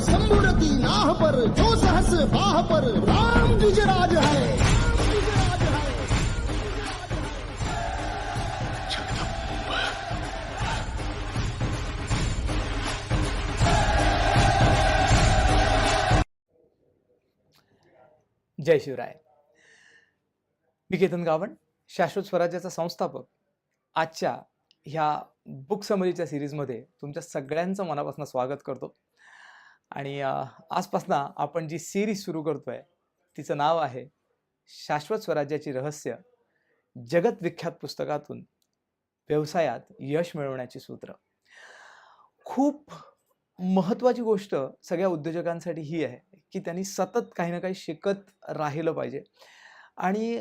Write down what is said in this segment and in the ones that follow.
संबुरती नाह पर जो सहस बाह पर राम द्विजराज है। है जय शिवराय। मी केतन गावण शाश्वत स्वराज्याचा संस्थापक. आजच्या ह्या बुक समरीच्या सिरीजमध्ये तुमच्या सगळ्यांचं मनापासून स्वागत करतो. आणि आजपासनं आपण जी सिरीज सुरू करतोय तिचं नाव आहे शाश्वत स्वराज्याची रहस्य जगत विख्यात पुस्तकातून व्यवसायात यश मिळवण्याची सूत्र. खूप महत्त्वाची गोष्ट सगळ्या उद्योजकांसाठी ही आहे की त्यांनी सतत काही ना काही शिकत राहिलं पाहिजे. आणि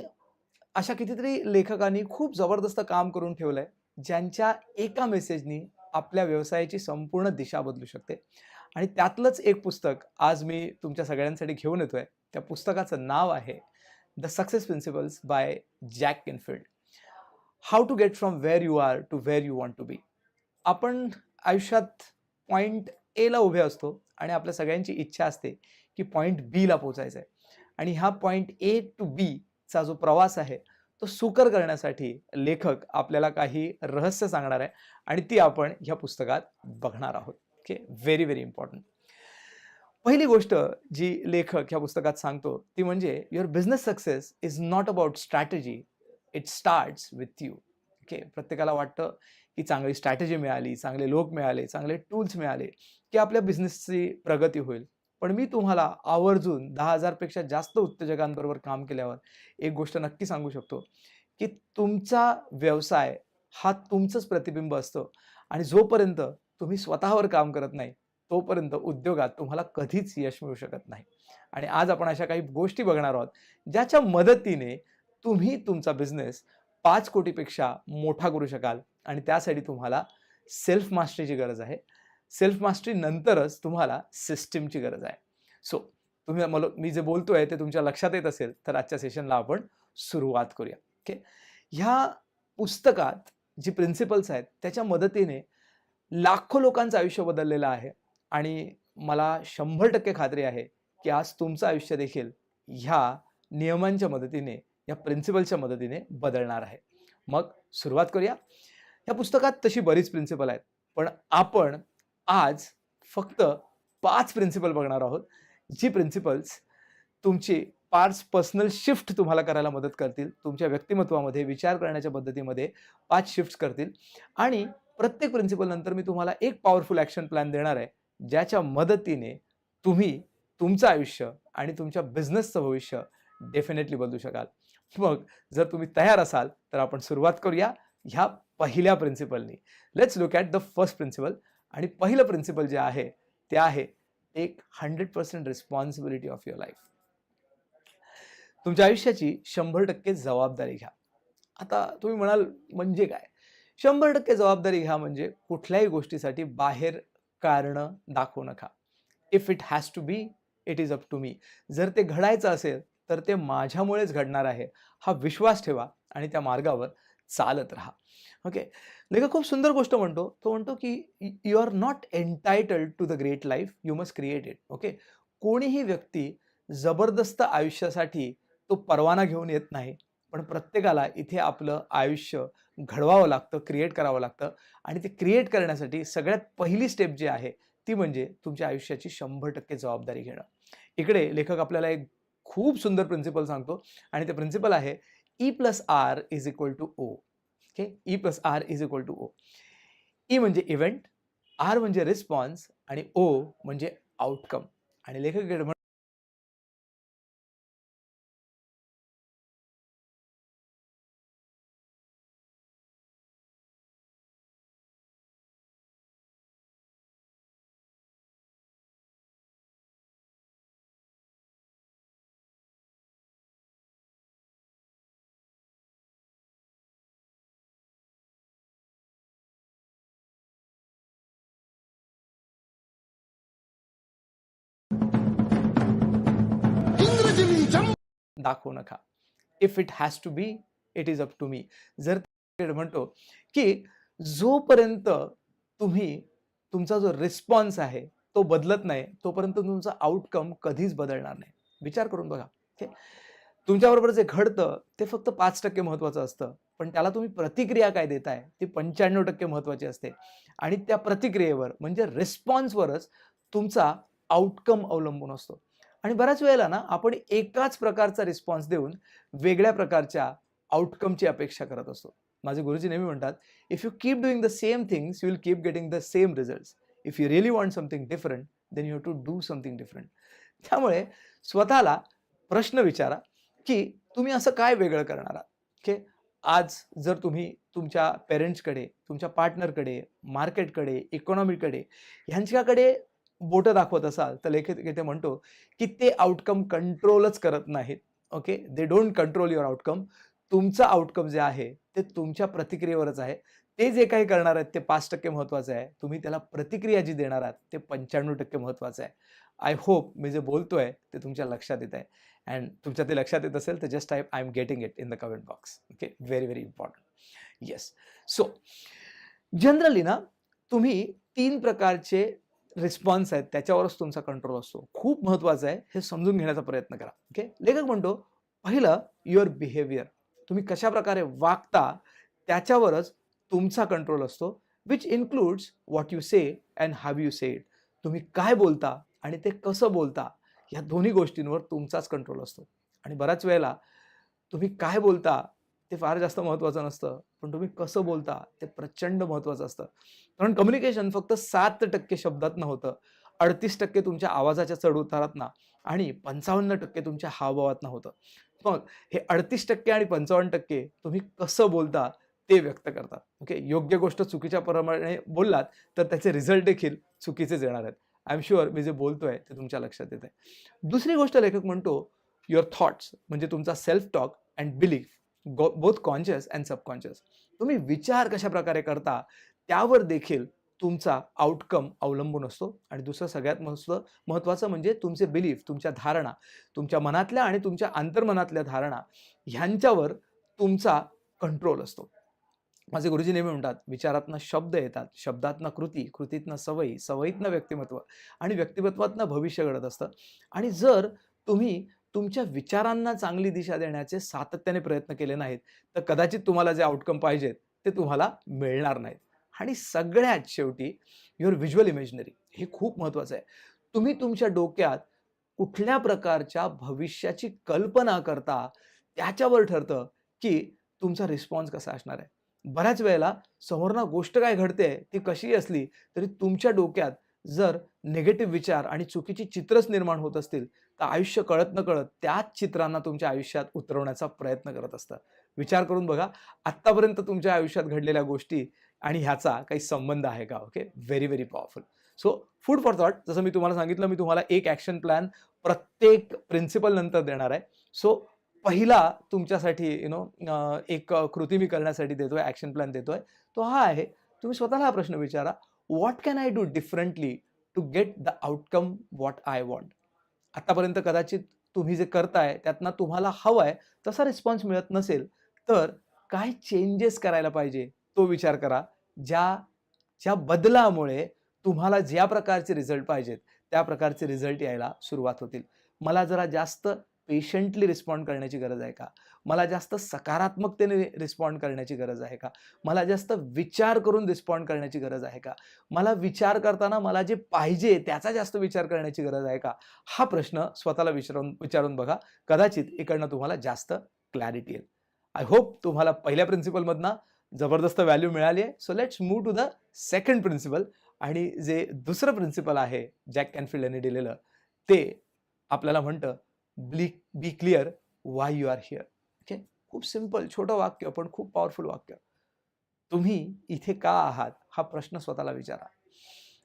अशा कितीतरी लेखकांनी खूप जबरदस्त काम करून ठेवलं आहे ज्यांच्या एका मेसेजनी आपल्या व्यवसायाची संपूर्ण दिशा बदलू शकते. आणि त्यातलंच एक पुस्तक आज मी तुमच्या सगळ्यांसाठी घेऊन येतोय. त्या पुस्तकाचं नाव आहे the success principles by Jack Canfield. How to get from where you are to where you want to be. आपण आयुष्यात पॉईंट एला उभे असतो आणि आपल्या सगळ्यांची इच्छा असते की पॉईंट बीला पोचायचं आहे आणि हा पॉईंट ए टू बीचा जो प्रवास आहे तो सुकर करण्यासाठी लेखक आपल्याला काही रहस्य सांगणार आहे आणि ती आपण ह्या पुस्तकात बघणार आहोत. ओके व्हेरी व्हेरी इम्पॉर्टंट पहिली गोष्ट जी लेखक ह्या पुस्तकात सांगतो ती म्हणजे your business success is not about strategy it starts with you okay प्रत्येकाला वाटतं की चांगली स्ट्रॅटेजी मिळाली चांगले लोक मिळाले चांगले टूल्स मिळाले की आपल्या बिझनेसची प्रगती होईल. पण मी तुम्हाला आवर्जून दहा हजारपेक्षा जास्त उत्तेजकांबरोबर काम केल्यावर एक गोष्ट नक्की सांगू शकतो की तुमचा व्यवसाय हा तुमचंच प्रतिबिंब असतो. आणि जोपर्यंत तुम्ही स्वतःवर काम करत नाही तोपर्यंत उद्योगात तुम्हाला कधीच यश मिळू शकत नाही. आणि आज आपण अशा काही गोष्टी बघणार आहोत ज्याच्या मदतीने तुम्ही तुमचा बिझनेस पाच कोटीपेक्षा मोठा करू शकाल आणि त्यासाठी तुम्हाला सेल्फ मास्टरीची गरज आहे. सेल्फ मास्टरी नंतरच तुम्हाला सिस्टीमची गरज आहे. सो तुम्ही मला मी जे बोलतो आहे ते तुमच्या लक्षात येत असेल तर आजच्या सेशनला आपण सुरुवात करूया. ओके ह्या पुस्तकात जी प्रिन्सिपल्स आहेत त्याच्या मदतीने लाखो लोकांचं आयुष्य बदललेलं आहे आणि मला शंभर टक्के खात्री आहे की आज तुमचं आयुष्य देखील ह्या नियमांच्या मदतीने या प्रिन्सिपलच्या मदतीने बदलणार आहे. मग सुरुवात करूया. या पुस्तकात तशी बरीच प्रिन्सिपल आहेत पण आपण आज फक्त पाच प्रिन्सिपल बघणार आहोत जी प्रिन्सिपल्स तुमची पाच पर्सनल शिफ्ट तुम्हाला करायला मदत करतील तुमच्या व्यक्तिमत्वामध्ये विचार करण्याच्या पद्धतीमध्ये पाच शिफ्ट्स करतील आणि प्रत्येक प्रिन्सिपल नंतर मी तुम्हाला एक पॉवरफुल ॲक्शन प्लॅन देणार आहे ज्याच्या मदतीने तुम्ही तुमचं आयुष्य आणि तुमच्या बिझनेसचं भविष्य डेफिनेटली बदलू शकाल. मग जर तुम्ही तयार असाल तर आपण सुरुवात करूया ह्या पहिल्या प्रिन्सिपलनी let's look at the first principle आणि पहिलं प्रिन्सिपल जे आहे ते आहे एक hundred percent responsibility of your life तुमच्या आयुष्याची शंभर टक्के जबाबदारी घ्या. आता तुम्ही म्हणाल म्हणजे काय? शंभर टक्के जबाबदारी घ्या म्हणजे कुठल्याही गोष्टीसाठी बाहेर कारणं दाखवू नका. If it has to be it is up to me जर ते घडायचं असेल तर ते माझ्यामुळेच घडणार आहे. हा विश्वास ठेवा आणि त्या मार्गावर चालत राहा. ओके लेखक खूप सुंदर गोष्ट म्हणतो. तो म्हणतो की you are not entitled to the great life you must create it okay कोणीही व्यक्ती जबरदस्त आयुष्यासाठी तो परवाना घेऊन येत नाही. पण प्रत्येकाला इथे आपलं आयुष्य घडवावं लागतं क्रिएट करावं लागतं. आणि ते क्रिएट करण्यासाठी सगळ्यात पहिली स्टेप जी आहे ती म्हणजे तुमच्या आयुष्याची शंभर टक्के जबाबदारी घेणं. इकडे लेखक आपल्याला एक खूप सुंदर प्रिन्सिपल सांगतो आणि ते प्रिन्सिपल आहे E plus R is equal to O okay E plus R is equal to O E म्हणजे इव्हेंट आर म्हणजे रिस्पॉन्स आणि ओ म्हणजे आउटकम आणि लेखक दाखवू नका. If it has to be it is up to me जर म्हणतो की जोपर्यंत तुम्ही तुमचा जो रिस्पॉन्स आहे तो तो बदलत नाही तोपर्यंत तुमचा आउटकम कधीच बदलणार नाही. विचार करून बघा. ओके तुमच्याबरोबर जे घडतं ते फक्त पाच टक्के महत्त्वाचं असतं. पण त्याला तुम्ही प्रतिक्रिया काय देताय ती पंच्याण्णव टक्के महत्त्वाची असते. आणि त्या प्रतिक्रियेवर म्हणजे रिस्पॉन्सवरच तुमचा आउटकम अवलंबून असतो. आणि बऱ्याच वेळेला ना आपण एकाच प्रकारचा रिस्पॉन्स देऊन वेगळ्या प्रकारच्या आउटकमची अपेक्षा करत असतो. माझे गुरुजी नेहमी म्हणतात if you keep doing the same things you will keep getting the same results if you really want something different then you have to do something different त्यामुळे स्वतःला प्रश्न विचारा की तुम्ही असं काय वेगळं करणार आहात? ओके? आज जर तुम्ही तुमच्या पेरेंट्सकडे तुमच्या पार्टनरकडे मार्केटकडे इकॉनॉमीकडे ह्यांच्याकडे बोटं दाखवत असाल तर लेखक इथे म्हणतो की ते आउटकम कंट्रोलच करत नाहीत. Okay they don't control your outcome तुमचं आउटकम जे आहे ते तुमच्या प्रतिक्रियेवरच आहे. ते जे काही करणार आहेत ते पाच टक्के महत्त्वाचं आहे. तुम्ही त्याला प्रतिक्रिया जी देणार आहात ते पंच्याण्णव टक्के महत्त्वाचं आहे. आय होप मी जे बोलतोय ते तुमच्या लक्षात येत आहे. अँड तुमच्या ते लक्षात येत असेल तर just type I am getting it in the comment box okay very very important yes so generally ना तुम्ही तीन प्रकारचे रिस्पॉन्स आहेत त्याच्यावरच तुमचा कंट्रोल असतो. खूप महत्त्वाचं आहे हे समजून घेण्याचा प्रयत्न करा. ओके लेखक म्हणतो पहिलं युअर बिहेवियर तुम्ही कशा प्रकारे वागता त्याच्यावरच तुमचा कंट्रोल असतो which includes what you say and have you say it तुम्ही काय बोलता आणि ते कसं बोलता या दोन्ही गोष्टींवर तुमचाच कंट्रोल असतो. आणि बऱ्याच वेळेला तुम्ही काय बोलता ते फार जास्त महत्त्वाचं नसतं. पण तुम्ही कसं बोलता ते प्रचंड महत्त्वाचं असतं. कारण कम्युनिकेशन फक्त सात टक्के शब्दात होतं अडतीस टक्के तुमच्या आवाजाच्या चढ उतारातनं आणि पंचावन्न टक्के तुमच्या हावभावातनं होतं मग हे अडतीस टक्के आणि पंचावन्न टक्के तुम्ही कसं बोलता ते व्यक्त करतात. ओके? योग्य गोष्ट चुकीच्या प्रमाणे बोललात तर त्याचे रिझल्ट देखील चुकीचेच येणार आहेत. आय एम शुअर मी जे बोलतोय ते तुमच्या लक्षात येत आहे दुसरी गोष्ट लेखक म्हणतो युअर थॉट्स म्हणजे तुमचा self talk and belief go both conscious and subconscious तुम्ही विचार कशा प्रकारे करता त्यावर देखील तुमचा आउटकम अवलंबून असतो. आणि दुसरं सगळ्यात मस्त महत्त्वाचं म्हणजे तुमचे बिलीफ तुमच्या धारणा तुमच्या मनातल्या आणि तुमच्या अंतर्मनातल्या धारणा ह्यांच्यावर तुमचा कंट्रोल असतो. माझे गुरुजी नेहमी म्हणतात विचारातनं शब्द येतात शब्दातनं कृती कृतीतनं सवयी सवयीतनं व्यक्तिमत्व आणि व्यक्तिमत्वातनं भविष्य घडत असतं. आणि जर तुम्ही तुमच्या विचारांना चांगली दिशा देण्याचे सातत्याने प्रयत्न केले नाहीत. तर कदाचित तुम्हाला जे आउटकम पाहिजेत ते तुम्हाला मिळणार नाहीत. आणि सगळ्यात शेवटी युअर व्हिज्युअल इमेजनरी हे खूप महत्त्वाचं आहे. तुम्ही तुमच्या डोक्यात कुठल्या प्रकारच्या भविष्याची कल्पना करता त्याच्यावर ठरतं की तुमचा रिस्पॉन्स कसा असणार आहे. बऱ्याच वेळेला समोरना गोष्ट काय घडते ती कशी असली तरी तुमच्या डोक्यात जर निगेटिव्ह विचार आणि चुकीची चित्रच निर्माण होत असतील तर आयुष्य कळत न कळत त्याच चित्रांना तुमच्या आयुष्यात उतरवण्याचा प्रयत्न करत असतं. विचार करून बघा आत्तापर्यंत तुमच्या आयुष्यात घडलेल्या गोष्टी आणि ह्याचा काही संबंध आहे का? Okay very very powerful so food for thought जसं मी तुम्हाला सांगितलं मी तुम्हाला एक ॲक्शन प्लॅन प्रत्येक प्रिन्सिपल नंतर देणार आहे. सो पहिला तुमच्यासाठी यु नो एक कृती मी करण्यासाठी देतोय ॲक्शन प्लॅन देतोय. तो हा आहे तुम्ही स्वतःला हा प्रश्न विचारा what can I do differently to get the outcome what I want आतापर्यंत कदाचित तुम्ही जे करताय त्यातनं तुम्हाला हवं आहे तसा रिस्पॉन्स मिळत नसेल तर काय चेंजेस करायला पाहिजे. तो विचार करा ज्या ज्या बदलामुळे तुम्हाला ज्या प्रकारचे रिझल्ट पाहिजेत त्या प्रकारचे रिझल्ट यायला सुरुवात होतील. मला जरा जास्त पेशंटली रिस्पॉन्ड करण्याची गरज आहे का? मला जास्त सकारात्मकतेने रिस्पॉन्ड करण्याची गरज आहे का? मला जास्त विचार करून रिस्पॉन्ड करण्याची गरज आहे का? मला विचार करताना मला जे पाहिजे त्याचा जास्त विचार करण्याची गरज आहे का? हा प्रश्न स्वतःला विचारून विचारून बघा. कदाचित इकडनं तुम्हाला जास्त क्लॅरिटी येईल. आय होप तुम्हाला पहिल्या प्रिन्सिपलमधनं जबरदस्त व्हॅल्यू मिळाली आहे. So let's move to the second principle आणि जे दुसरं प्रिन्सिपल आहे जॅक कॅनफिल्ड यांनी दिलेलं ते आपल्याला म्हणतं ब्ली be clear why you are here खूप सिंपल छोटं वाक्य पण खूप पॉवरफुल वाक्य. तुम्ही इथे का आहात? हा प्रश्न स्वतःला विचारा.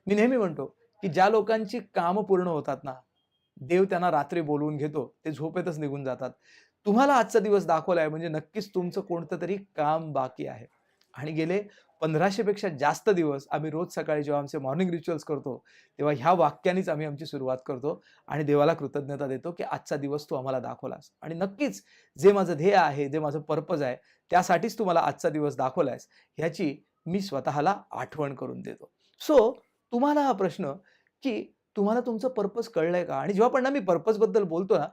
मी नेहमी म्हणतो की ज्या लोकांची कामं पूर्ण होतात ना देव त्यांना रात्री बोलवून घेतो ते झोपेतच निघून जातात. तुम्हाला आजचा दिवस दाखवलाय म्हणजे नक्कीच तुमचं कोणतं तरी काम बाकी आहे. आणि गेले पंधराशेपेक्षा जास्त दिवस आम्ही रोज सकाळी जेव्हा आमचे मॉर्निंग रिच्युअल्स करतो तेव्हा ह्या वाक्यानेच आम्ही आमची सुरुवात करतो आणि देवाला कृतज्ञता देतो की आजचा दिवस तू आम्हाला दाखवलास. आणि नक्कीच जे माझं ध्येय आहे जे माझं पर्पज आहे त्यासाठीच तू मला आजचा दिवस दाखवलायस ह्याची मी स्वतःला आठवण करून देतो. सो तुम्हाला हा प्रश्न की तुम्हाला तुमचं पर्पज कळलंय का? आणि जेव्हा पण ना मी पर्पजबद्दल बोलतो ना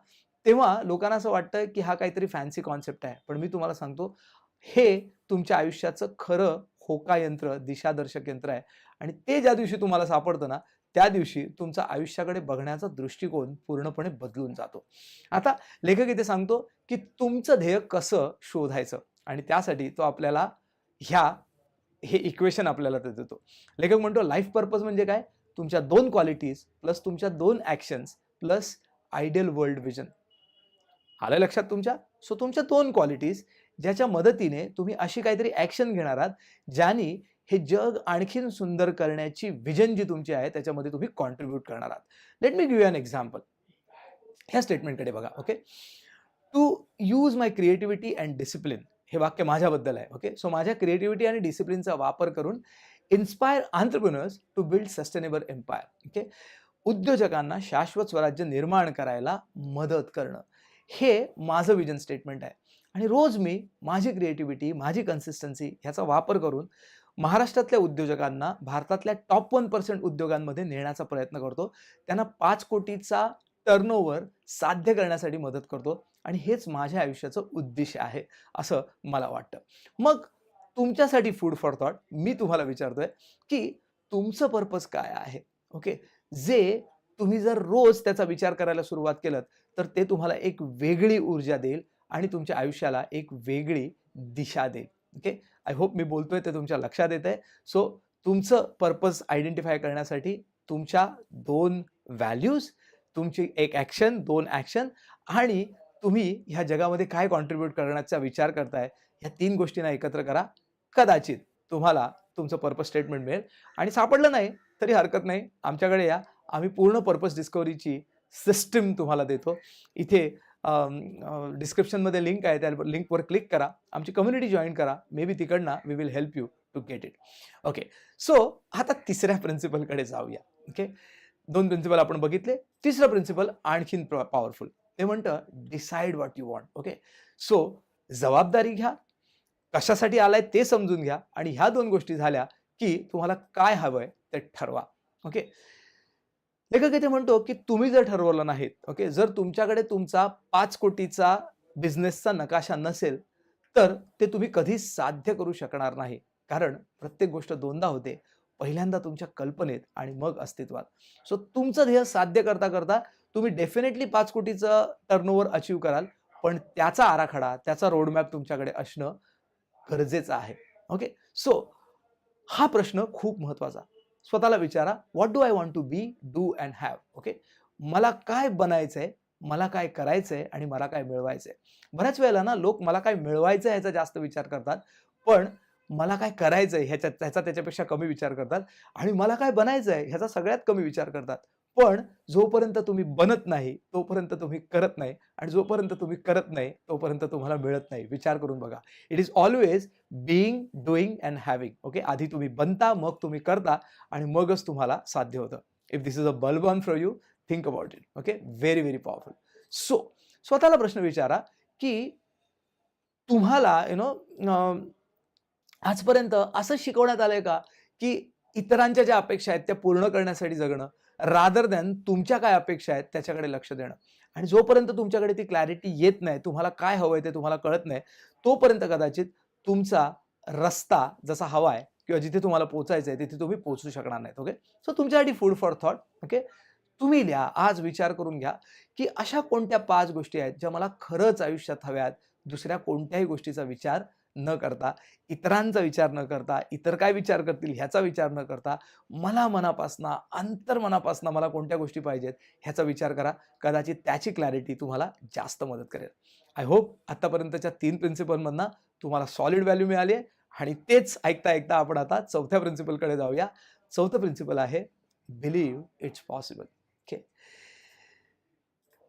तेव्हा लोकांना असं वाटतं की हा काहीतरी फॅन्सी कॉन्सेप्ट आहे. पण मी तुम्हाला सांगतो हे तुमच्या आयुष्याचं खरं होका यंत्र दिशादर्शक यंत्र आहे. आणि ते ज्या दिवशी तुम्हाला सापडतं ना त्या दिवशी तुमचा आयुष्याकडे बघण्याचा दृष्टिकोन पूर्णपणे बदलून जातो. आता लेखक इथे सांगतो की तुमचं ध्येय कसं शोधायचं? आणि त्यासाठी तो आपल्याला ह्या हे इक्वेशन आपल्याला ते देतो. लेखक म्हणतो लाईफ पर्पज म्हणजे काय? तुमच्या दोन क्वालिटीज प्लस तुमच्या दोन actions plus ideal world vision आलं लक्षात तुमच्या? सो तुमच्या दोन क्वालिटीज ज्याच्या मदतीने तुम्ही अशी काहीतरी ॲक्शन घेणार आहात ज्याने हे जग आणखीन सुंदर करण्याची विजन जी तुमची आहे त्याच्यामध्ये तुम्ही कॉन्ट्रीब्यूट करणार आहात. Let me give an example ह्या स्टेटमेंटकडे बघा okay to use my creativity and discipline हे वाक्य माझ्याबद्दल आहे ओके सो माझ्या क्रिएटिव्हिटी आणि डिसिप्लिनचा वापर करून inspire entrepreneurs to build sustainable empire okay उद्योजकांना शाश्वत स्वराज्य निर्माण करायला मदत करणं. हे माझं विजन स्टेटमेंट आहे. आणि रोज मी माझी क्रिएटिव्हिटी माझी कन्सिस्टन्सी ह्याचा वापर करून महाराष्ट्रातल्या उद्योजकांना भारतातल्या टॉप वन पर्सेंट उद्योगांमध्ये नेण्याचा प्रयत्न करतो. त्यांना पाच कोटीचा टर्नओव्हर साध्य करण्यासाठी मदत करतो आणि हेच माझ्या आयुष्याचं उद्देश आहे असं मला वाटतं. मग तुमच्यासाठी फूड फॉर थॉट मी तुम्हाला विचारतोय की तुमचं पर्पज काय आहे? ओके जे तुम्ही जर रोज त्याचा विचार करायला सुरुवात केलं तर ते तुम्हाला एक वेगळी ऊर्जा देईल आणि तुमच्या आयुष्याला एक वेगळी दिशा देईल. ओके आय होप मी बोलतोय ते तुमच्या लक्षात येत आहे. सो तुमचं पर्पज आयडेंटिफाय करण्यासाठी तुमच्या दोन व्हॅल्यूज तुमची एक ॲक्शन दोन ॲक्शन आणि तुम्ही ह्या जगामध्ये काय कॉन्ट्रीब्यूट करण्याचा विचार करताय ह्या तीन गोष्टींना एकत्र करा. कदाचित तुम्हाला तुमचं पर्पज स्टेटमेंट मिळेल. आणि सापडलं नाही तरी हरकत नाही. आमच्याकडे या. आम्ही पूर्ण पर्पज डिस्कवरीची सिस्टीम तुम्हाला देतो. इथे डिस्क्रिप्शनमध्ये लिंक आहे त्या लिंकवर क्लिक करा. आमची कम्युनिटी जॉईन करा. मे बी तिकडनं we will help you to get it okay so आता तिसऱ्या प्रिन्सिपलकडे जाऊया. ओके दोन प्रिन्सिपल आपण बघितले. तिसरं प्रिन्सिपल आणखीन पॉवरफुल ते म्हणतं decide what you want okay so जबाबदारी घ्या. कशासाठी आलाय ते समजून घ्या. आणि ह्या दोन गोष्टी झाल्या की तुम्हाला काय हवंय ते ठरवा. ओके लेखक इथे म्हणतो की तुम्ही जर ठरवलं नाहीत ओके जर तुमच्याकडे तुमचा पाच कोटीचा बिझनेसचा नकाशा नसेल तर ते तुम्ही कधीच साध्य करू शकणार नाही. कारण प्रत्येक गोष्ट दोनदा होते पहिल्यांदा तुमच्या कल्पनेत आणि मग अस्तित्वात. सो तुमचं ध्येय साध्य करता करता तुम्ही डेफिनेटली पाच कोटीचं टर्नओव्हर अचीव कराल पण त्याचा आराखडा त्याचा रोडमॅप तुमच्याकडे असणं गरजेचं आहे ओके सो हा प्रश्न खूप महत्त्वाचा स्वतःला विचारा what do I want to be do and have okay मला काय बनायचंय मला काय करायचंय आणि मला काय मिळवायचंय. बऱ्याच वेळेला ना लोक मला काय मिळवायचं ह्याचा जास्त विचार करतात पण मला काय करायचंय ह्याच्या ह्याचा त्याच्यापेक्षा कमी विचार करतात आणि मला काय बनायचंय ह्याचा सगळ्यात कमी विचार करतात. पण जोपर्यंत तुम्ही बनत नाही तोपर्यंत तुम्ही करत नाही आणि जोपर्यंत तुम्ही करत नाही तोपर्यंत तुम्हाला मिळत नाही. विचार करून बघा. It is always being doing and having okay आधी तुम्ही बनता मग तुम्ही करता आणि मगच तुम्हाला साध्य होतं. If this is a bulb on for you think about it okay very very powerful so स्वतःला प्रश्न विचारा की तुम्हाला यु नो आजपर्यंत असं शिकवण्यात आलंय का की इतरांच्या ज्या अपेक्षा आहेत त्या पूर्ण करण्यासाठी जगणं? रादर दॅन तुमच्या काय अपेक्षा आहेत त्याच्याकडे लक्ष देणं. आणि जोपर्यंत तुमच्याकडे ती क्लॅरिटी येत नाही तुम्हाला काय हवं आहे ते तुम्हाला कळत नाही तोपर्यंत कदाचित तुमचा रस्ता जसा हवा आहे किंवा जिथे तुम्हाला पोचायचं आहे तिथे तुम्ही पोहोचू शकणार नाहीत ओके सो तुमच्यासाठी फूड फॉर थॉट ओके तुम्ही लिहा आज विचार करून घ्या की अशा कोणत्या पाच गोष्टी आहेत ज्या मला खरंच आयुष्यात हव्यात दुसऱ्या कोणत्याही गोष्टीचा विचार न करता इतरांचा विचार न करता इतर काय विचार करतील ह्याचा विचार न करता मला मनापासनं अंतर्मनापासनं मला कोणत्या गोष्टी पाहिजेत ह्याचा विचार करा. कदाचित त्याची क्लॅरिटी तुम्हाला जास्त मदत करेल. आय होप आत्तापर्यंतच्या तीन प्रिन्सिपलमधनं तुम्हाला सॉलिड व्हॅल्यू मिळाली आहे आणि तेच ऐकता ऐकता आपण आता चौथ्या प्रिन्सिपलकडे जाऊया. चौथं प्रिन्सिपल आहे believe it's possible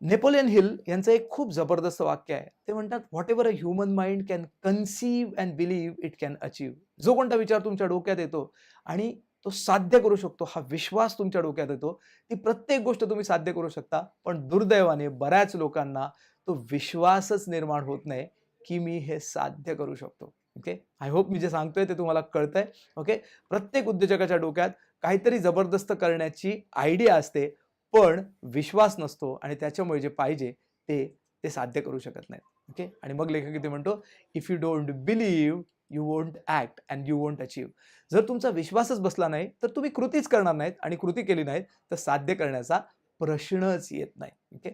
Napoleon Hill यांचं एक खूप जबरदस्त वाक्य आहे. ते म्हणतात whatever a human mind can conceive and believe it can achieve जो कोणता विचार तुमच्या डोक्यात येतो आणि तो साध्य करू शकतो हा विश्वास तुमच्या डोक्यात येतो ती प्रत्येक गोष्ट तुम्ही साध्य करू शकता. पण दुर्दैवाने बऱ्याच लोकांना तो विश्वासच निर्माण होत नाही की मी हे साध्य करू शकतो. ओके आय होप मी जे सांगतोय ते तुम्हाला कळतंय. ओके प्रत्येक उद्योजकाच्या डोक्यात काहीतरी जबरदस्त करण्याची आयडिया असते. पण विश्वास नसतो आणि त्याच्यामुळे जे पाहिजे ते ते साध्य करू शकत नाही. ओके आणि मग लेखक इथे म्हणतो if you don't believe you won't act and you won't achieve जर तुमचा विश्वासच बसला नाही तर तुम्ही कृतीच करणार नाहीत आणि कृती केली नाहीत तर साध्य करण्याचा प्रश्नच येत नाही. ओके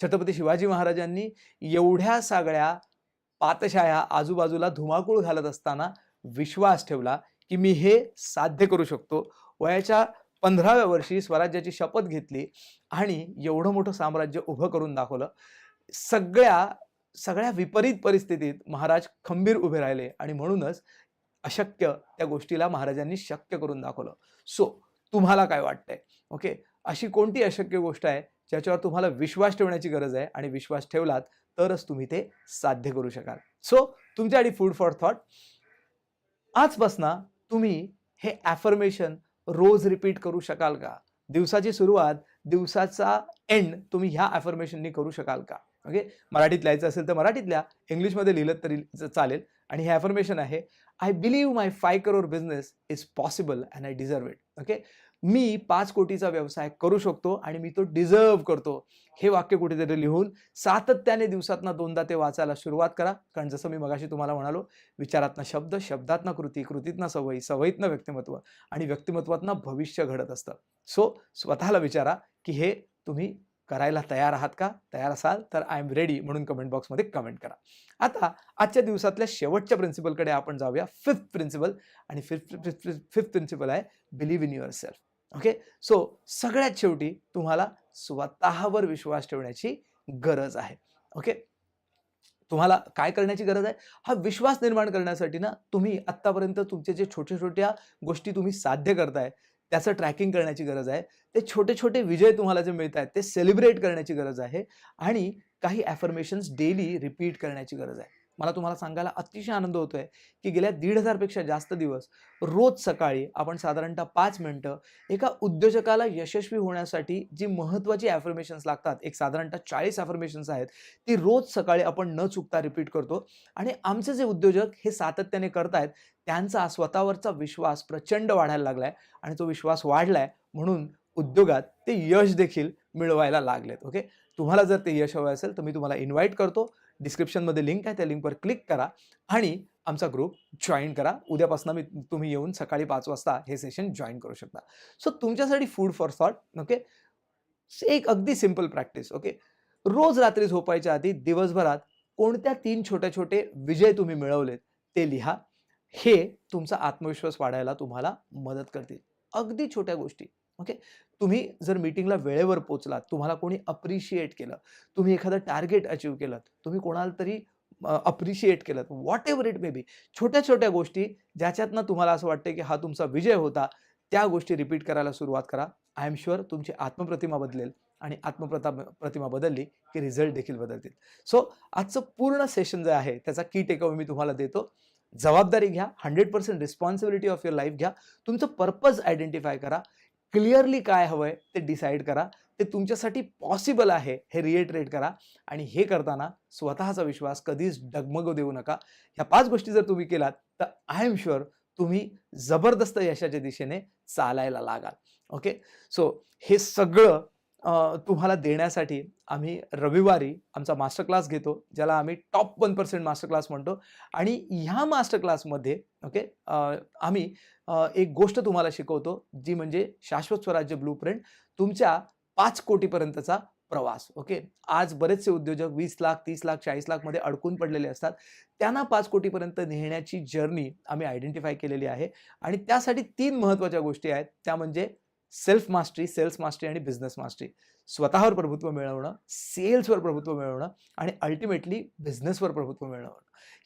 छत्रपती शिवाजी महाराजांनी एवढ्या सगळ्या पातशाया आजूबाजूला धुमाकूळ घालत असताना विश्वास ठेवला की मी हे साध्य करू शकतो. वयाच्या पंधराव्या वर्षी स्वराज्याची शपथ घेतली आणि एवढं मोठं साम्राज्य उभं करून दाखवलं. सगळ्या सगळ्या विपरीत परिस्थितीत महाराज खंबीर उभे राहिले आणि म्हणूनच अशक्य त्या गोष्टीला महाराजांनी शक्य करून दाखवलं. सो तुम्हाला काय वाटतंय? ओके अशी कोणती अशक्य गोष्ट आहे ज्याच्यावर तुम्हाला विश्वास ठेवण्याची गरज आहे आणि विश्वास ठेवलात तरच तुम्ही ते साध्य करू शकाल. सो तुमच्यासाठी फूड फॉर थॉट आजपासनं तुम्ही हे ॲफर्मेशन रोज रिपीट करू शकाल का? दिवसाची सुरुवात दिवसाचा एंड तुम्ही ह्या ॲफर्मेशननी करू शकाल का? ओके मराठीत लिहायचं असेल तर मराठीत लिहा. इंग्लिशमध्ये लिहिलं तरी चालेल. आणि हे ॲफर्मेशन आहे. I believe my five crore business is possible and I deserve it okay मी पाच कोटीचा व्यवसाय करू शकतो आणि मी तो डिझर्व करतो. हे वाक्य कुठेतरी लिहून सातत्याने दिवसातनं दोनदा ते वाचायला सुरुवात करा. कारण जसं मी मगाशी तुम्हाला म्हणालो विचारातनं शब्द शब्दातनं कृती कृतीतनं सवयी सवयीतनं व्यक्तिमत्व आणि व्यक्तिमत्वातनं भविष्य घडत असतं. सो स्वतःला विचारा की हे तुम्ही करायला तयार आहात का? तयार असाल तर आय एम रेडी म्हणून कमेंट बॉक्समध्ये कमेंट करा. आता आजच्या दिवसातल्या शेवटच्या प्रिन्सिपलकडे आपण जाऊया. फिफ्थ प्रिन्सिपल आणि फिफ्थ फिफ्थ प्रिन्सिपल आहे believe in yourself okay so सगळ्यात शेवटी तुम्हाला स्वतःवर विश्वास ठेवण्याची गरज आहे. ओके तुम्हाला काय करण्याची गरज आहे? हा विश्वास निर्माण करण्यासाठी ना तुम्ही आत्तापर्यंत तुमचे जे छोट्या छोट्या गोष्टी तुम्ही साध्य करताय त्याचं ट्रॅकिंग करण्याची गरज आहे. ते छोटे छोटे विजय तुम्हाला जे मिळत आहेत ते सेलिब्रेट करण्याची गरज आहे. आणि काही ॲफर्मेशन्स डेली रिपीट करण्याची गरज आहे. मला तुम्हाला सांगायला अतिशय आनंद होतो आहे की गेल्या दीड हजारपेक्षा जास्त दिवस रोज सकाळी आपण साधारणतः पाच मिनटं एका उद्योजकाला यशस्वी होण्यासाठी जी महत्त्वाची ॲफर्मेशन्स लागतात एक साधारणतः चाळीस ॲफर्मेशन्स आहेत ती रोज सकाळी आपण न चुकता रिपीट करतो. आणि आमचे जे उद्योजक हे सातत्याने करतायत त्यांचा स्वतःवरचा विश्वास प्रचंड वाढायला लागला आहे आणि तो विश्वास वाढला आहे म्हणून उद्योगात ते यश देखील मिळवायला लागलेत ओके तुम्हाला जर ते यश हवं असेल तर मी तुम्हाला इन्व्हाइट करतो. डिस्क्रिप्शनमध्ये लिंक आहे त्या लिंकवर क्लिक करा आणि आमचा ग्रुप जॉईन करा. उद्यापासून मी तुम्ही येऊन सकाळी पाच वाजता हे सेशन जॉईन करू शकता. सो तुमच्यासाठी फूड फॉर थॉट ओके एक अगदी सिंपल प्रॅक्टिस ओके रोज रात्री झोपायच्या आधी दिवसभरात कोणत्या तीन छोटे छोटे विजय तुम्ही मिळवलेत ते लिहा. हे तुमचा आत्मविश्वास वाढायला तुम्हाला मदत करतील. अगदी छोट्या गोष्टी. ओके? तुम्ही जर मीटिंगला वेळेवर पोचलात तुम्हाला कोणी अप्रिशिएट केलं तुम्ही एखादं टार्गेट अचीव केलं तुम्ही कोणाला तरी अप्रिशिएट केलं whatever it may be छोट्या छोट्या गोष्टी ज्याच्यातनं तुम्हाला असं वाटतं की हा तुमचा विजय होता त्या गोष्टी रिपीट करायला सुरुवात करा. आय एम शुअर तुमची आत्मप्रतिमा बदलेल आणि आत्मप्रता प्रतिमा बदलली की रिझल्ट देखील बदलतील. सो आजचं पूर्ण सेशन जे आहे त्याचा की टेकअवे मी तुम्हाला देतो. जबाबदारी घ्या hundred percent responsibility of your life घ्या. तुमचं पर्पज आयडेंटिफाय करा. क्लिअरली काय हवंय ते डिसाईड करा. ते तुमच्यासाठी पॉसिबल आहे हे रिएटरेट करा. आणि हे करताना स्वतःचा विश्वास कधीच डगमगू देऊ नका. ह्या पाच गोष्टी जर तुम्ही केलात तर आय एम शुअर तुम्ही जबरदस्त यशाच्या दिशेने चालायला लागाल. ओके? सो हे सगळं तुम्हाला देण्यासाठी आम्ही रविवारी आमचा मास्टर क्लास घेतो ज्याला आम्ही top one percent master class म्हणतो. आणि ह्या मास्टर क्लासमध्ये ओके आम्ही एक गोष्ट तुम्हाला शिकवतो जी म्हणजे शाश्वत स्वराज्य ब्लू प्रिंट तुमच्या पाच कोटीपर्यंतचा प्रवास ओके. आज बरेचसे उद्योजक वीस लाख तीस लाख चाळीस लाखमध्ये अडकून पडलेले असतात. त्यांना पाच कोटीपर्यंत नेण्याची जर्नी आम्ही आयडेंटिफाय केलेली आहे. आणि त्यासाठी तीन महत्त्वाच्या गोष्टी आहेत. त्या म्हणजे सेल्फ मास्टरी सेल्स मास्टरी आणि बिझनेस मास्टरी. स्वतःवर प्रभुत्व मिळवणं सेल्सवर प्रभुत्व मिळवणं आणि अल्टिमेटली बिझनेसवर प्रभुत्व मिळवणं.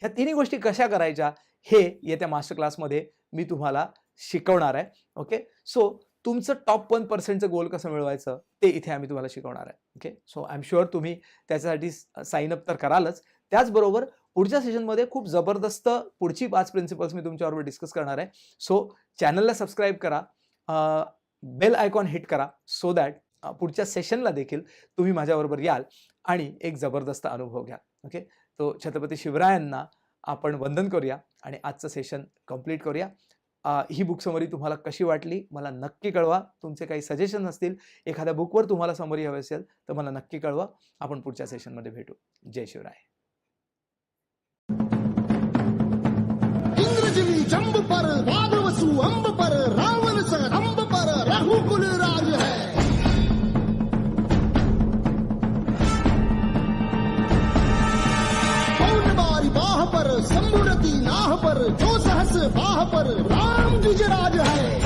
ह्या तिन्ही गोष्टी कशा करायच्या? हे येत्या मास्टर क्लासमध्ये मी तुम्हाला शिकवणार आहे. ओके? सो तुमचं टॉप वन पर्सेंटचं गोल कसं मिळवायचं? ते इथे आम्ही तुम्हाला शिकवणार आहे. Okay? So I am sure तुम्ही त्याच्यासाठी साईन अप तर करालच. त्याचबरोबर पुढच्या सेशनमध्ये खूप जबरदस्त पुढची पाच प्रिन्सिपल्स मी तुमच्याबरोबर डिस्कस करणार आहे. सो चॅनलला सबस्क्राईब करा. बेल आयकॉन हिट करा सो दॅट पुढच्या सेशनला देखील तुम्ही माझ्याबरोबर याल आणि एक जबरदस्त अनुभव घ्या ओके तो छत्रपती शिवरायांना आपण वंदन करूया आणि आजचं सेशन कंप्लीट करूया. ही बुक समरी तुम्हाला कशी वाटली? मला नक्की कळवा. तुमचे काही सजेशन असतील एखाद्या बुकवर तुम्हाला समरी हवी असेल तर मला नक्की कळवा. आपण पुढच्या सेशनमध्ये भेटू. जय शिवराय. इंद्रजनी बाह पर राम जी राज है।